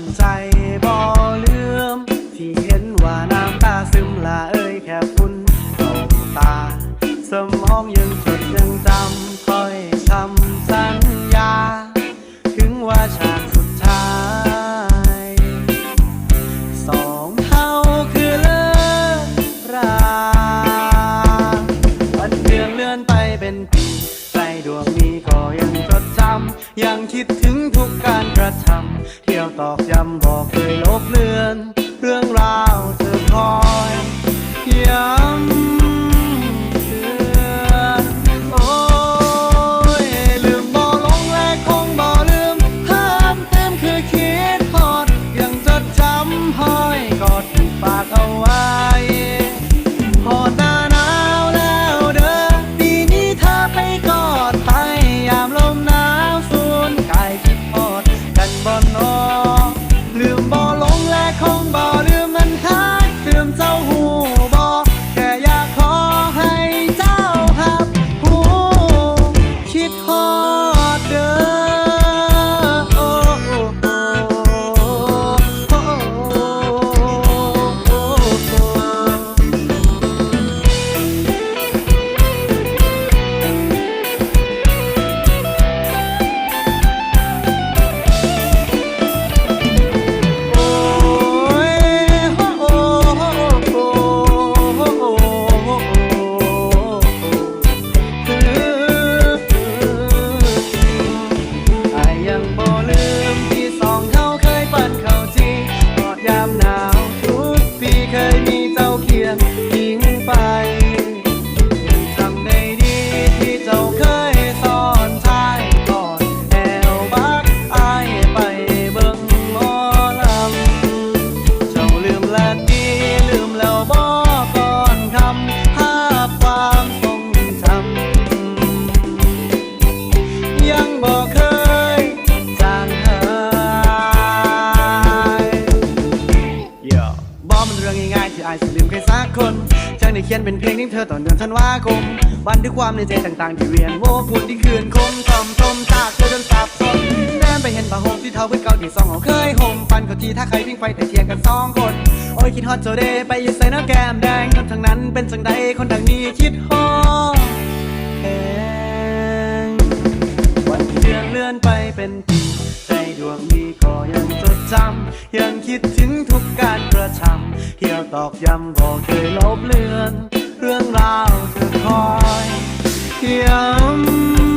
งใจบ่ ทุกการกระทำเที่ยวตอกย้ำบอกเคยลบเลือน เรื่องราวเธอคอ ทุกปี ได้เขียนเป็นเพลงถึงเธอตอนเดือนธันวาคมบันทึกความในใจต่างๆที่เวียนโวปุ่นที่คืนคมทอมทมจากเธอจนสับสนแนมไปเห็นผ้าห่มที่เท้าเพื่อนเก่าที่สองเขาเคยห่มปันเขาทีถ้าใครวิ่งไฟแต่เทียงกันสองคน โอ้ยคิดฮอตโจเดไปอยืดใส่หน้าแก้มแดงคนทางนั้นเป็นจังใดคนดังนี้คิดฮอตแหงวันที่เดือนเลื่อนไปเป็นปีใจดวงนี้ก็ยังจดจำยังคิดถึงทุกการกระทำ ที่ยวตอกย้ำบอกเคยลบเลือน เรื่องราวจะคอยย้ำ